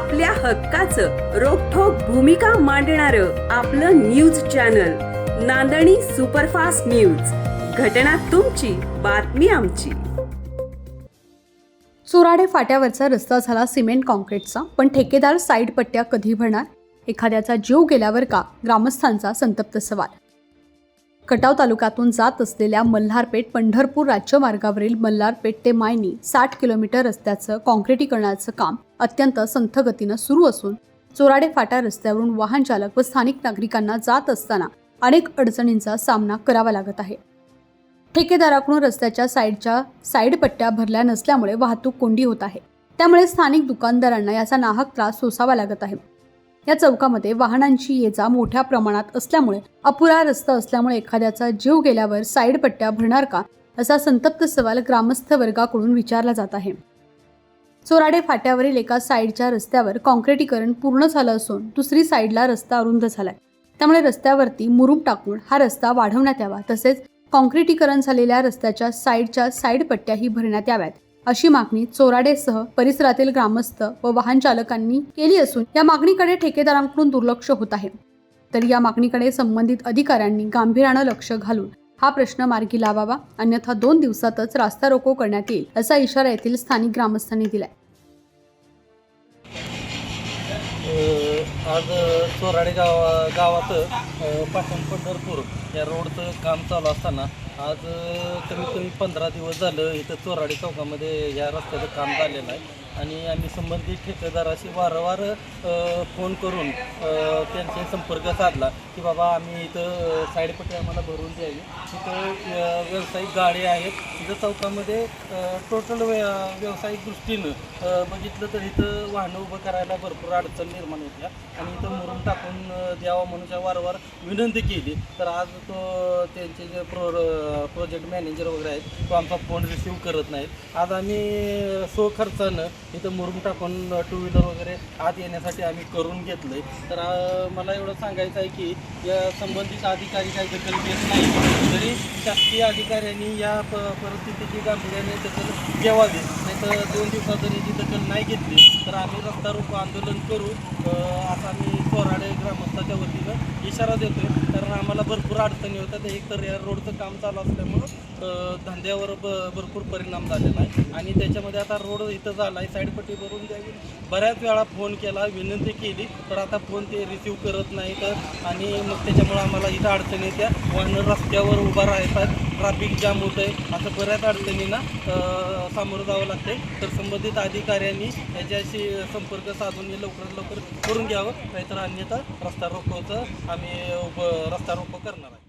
आपल्या हक्काचं रोखोक भूमिका मांडणार आपलं news channel Nandani superfast news. घटना तुमची बातमी आमची. चोराडे फाट्यावरचा रस्ता झाला सिमेंट कॉन्क्रीटचा पण ठेकेदार साईड पट्ट्या कधी भरणार? एखाद्याचा जीव गेल्यावर का? ग्रामस्थांचा संतप्त सवाल. खटाव तालुक्यातून जात असलेल्या मल्हारपेठ पंढरपूर राज्यमार्गावरील मल्हारपेठ ते मायनी साठ किलोमीटर रस्त्याचं कॉन्क्रिटीकरणाचं काम अत्यंत संथ गतीनं सुरू असून चोराडे फाटा रस्त्यावरून वाहन चालक व स्थानिक नागरिकांना जात असताना अनेक अडचणींचा सामना करावा लागत आहे. ठेकेदाराकडून रस्त्याच्या साईडच्या साईड पट्ट्या भरल्या नसल्यामुळे वाहतूक कोंडी होत आहे. त्यामुळे स्थानिक दुकानदारांना याचा नाहक त्रास सोसावा लागत आहे. या चौकामध्ये वाहनांची ये जा मोठ्या प्रमाणात असल्यामुळे अपुरा रस्ता असल्यामुळे एखाद्याचा जीव गेल्यावर साईड पट्ट्या भरणार का असा संतप्त सवाल ग्रामस्थ वर्गाकडून विचारला जात आहे. चोराडे फाट्यावरील एका साईडच्या रस्त्यावर कॉन्क्रिटीकरण पूर्ण झालं असून दुसरी साईडला रस्ता अरुंद झालाय. त्यामुळे रस्त्यावरती मुरुम टाकून हा रस्ता वाढवण्यात यावा तसेच कॉन्क्रिटीकरण झालेल्या रस्त्याच्या साईडच्या साईड पट्ट्याही भरण्यात याव्यात. अशी मागणी चोराडेसह परिसरातील ग्रामस्थ व वाहन चालकांनी केली असून या मागणीकडे ठेकेदारांकडून दुर्लक्ष होत आहे. तर या मागणीकडे संबंधित अधिकाऱ्यांनी गांभीर्यानं लक्ष घालून हा प्रश्न मार्गी लावावा अन्यथा दोन दिवसातच रास्ता रोको करण्यात येईल असा इशारा येथील स्थानिक ग्रामस्थांनी दिलाय. आज चोराडे गाव गावात अ, पाटण पंढरपूर या रोडचं काम चालू असताना आज कमीत कमी पंधरा दिवस झालं इथं चोराडे चौकामध्ये या रस्त्याचं काम झालेलं आहे. आणि आम्ही संबंधित ठेकेदाराशी वारंवार फोन करून त्यांचे संपर्क साधला की बाबा आम्ही इथं साईडपट्टी आम्हाला भरून द्यावी. तिथं व्यावसायिक गाडी आहेत. इथं चौकामध्ये टोटल व्यावसायिक दृष्टीनं बघितलं तर इथं वाहनं उभं करायला भरपूर अडचण निर्माण होत्या. आणि इथं मुरून टाकून द्यावा म्हणून वारंवार विनंती केली. तर आज तो त्यांचे जे प्रो प्रोजेक्ट मॅनेजर वगैरे आहेत तो आमचा फोन रिसिव्ह करत नाहीत. आज आम्ही सो खर्चानं इथं मुरुम टाकून टू व्हीलर वगैरे आत येण्यासाठी आम्ही करून घेतलं आहे तर मला एवढं सांगायचं आहे की या संबंधित अधिकारी काही दखल घेत नाही. तरी शासकीय अधिकाऱ्यांनी या प परिस्थितीची गांभीर्याने दखल घ्यावी नाहीतर दोन दिवसात जर याची दखल नाही घेतली तर आम्ही रस्ता रोको आंदोलन करू. अ, असं आम्ही कोराडे ग्रामस्थाच्या वतीनं इशारा देतोय. कारण आम्हाला भरपूर अडचणी होतात एकतर या रोडचं काम चालू असल्यामुळं धंद्यावर ब भरपूर परिणाम झालेला आहे. आणि त्याच्यामध्ये आता रोड इथं झाला आहे साईडपट्टी भरून द्यावी बऱ्याच वेळा फोन केला विनंती केली तर आता फोन ते रिसीव करत नाही तर. आणि मग त्याच्यामुळं आम्हाला इथं अडचणी येत्या. वाहनं रस्त्यावर उभा राहतात ट्रॅफिक जाम होत आहे असं बऱ्याच अडचणींना सामोरं जावं लागतंय. तर संबंधित अधिकाऱ्यांनी याच्याशी संपर्क साधून हे लवकरात लवकर करून घ्यावं. नाहीतर अन्यथा रस्ता रोकोचं आम्ही उप रस्ता रोको करणार आहे.